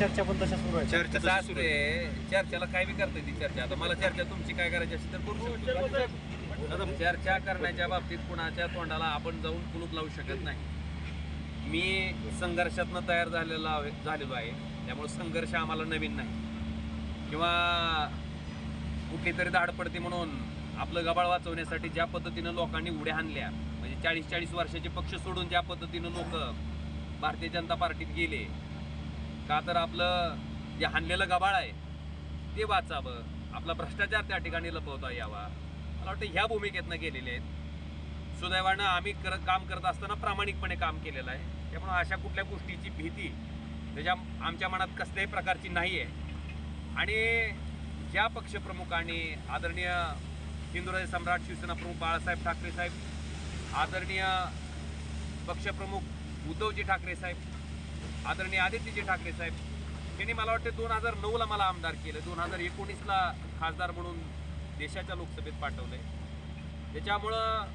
चर्चा पण तशा सुरू आहे चर्चा तशी सुरू आहे. असते चर्चेला काय बी करता ती चर्चा. आता मला चर्चा तुमची काय करायची असेल तर करू शकतो. चर्चा करण्याच्या बाबतीत कुणाच्या तोंडाला आपण जाऊन कुलूप लावू शकत नाही. मी संघर्षातनं तयार झालेला आहे- झालेलो आहे. त्यामुळे संघर्ष आम्हाला नवीन नाही. किंवा कुठली तरी धाड पडते म्हणून आपलं गबाळ वाचवण्यासाठी ज्या पद्धतीनं लोकांनी उड्या हाणल्या म्हणजे चाळीस चाळीस वर्षाचे पक्ष सोडून ज्या पद्धतीनं लोक भारतीय जनता पार्टीत गेले का तर आपलं जे हाणलेलं गबाळ आहे ते वाचावं. आपला भ्रष्टाचार त्या ठिकाणी लपवता यावा. मला वाटतं ह्या भूमिकेतनं गेलेले आहेत. सुदैवानं आम्ही कर काम करत असताना प्रामाणिकपणे काम केलेलं आहे. त्यामुळे अशा कुठल्या गोष्टीची भीती त्याच्या आमच्या मनात कसल्याही प्रकारची नाही आहे. आणि ज्या पक्षप्रमुखांनी आदरणीय हिंदुराज सम्राट शिवसेना प्रमुख बाळासाहेब ठाकरे साहेब आदरणीय पक्षप्रमुख उद्धवजी ठाकरे साहेब आदरणीय आदित्यजी ठाकरे साहेब त्यांनी मला वाटते दोन हजार नऊला मला आमदार केलं. दोन हजार एकोणीसला खासदार म्हणून देशाच्या लोकसभेत पाठवलं आहे त्याच्यामुळं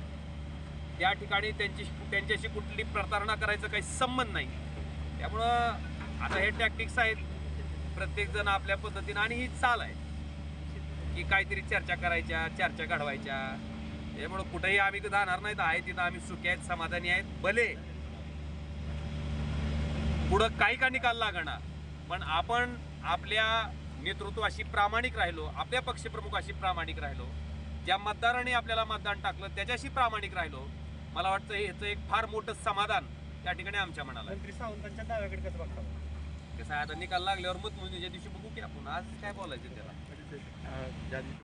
त्या ठिकाणी त्यांची त्यांच्याशी कुठली प्रतारणा करायचं काही संबंध नाही. त्यामुळं आता हे टॅक्टिक्स आहेत. प्रत्येकजण आपल्या पद्धतीनं आणि ही चाल आहे. की काहीतरी चर्चा करायच्या चर्चा घडवायच्या. त्यामुळं कुठेही आम्ही जाणार तर आहे तिथं आम्ही सुखी आहेत समाधानी आहेत. भले पुढं काही का निकाल लागणार? पण आपण आपल्या नेतृत्वाशी प्रामाणिक राहिलो आपल्या पक्षप्रमुखाशी प्रामाणिक राहिलो ज्या मतदाराने आपल्याला मतदान टाकलं त्याच्याशी प्रामाणिक राहिलो मला वाटतं ह्याचं एक फार मोठं समाधान त्या ठिकाणी आमच्या मनाला. मंत्री सावंतांच्या दाव्याकडे कसं बघता कसं आहे, आता निकाल लागल्यावर मत मोजणीच्या दिवशी बघू की आपण आज काय बोलायचं त्याला?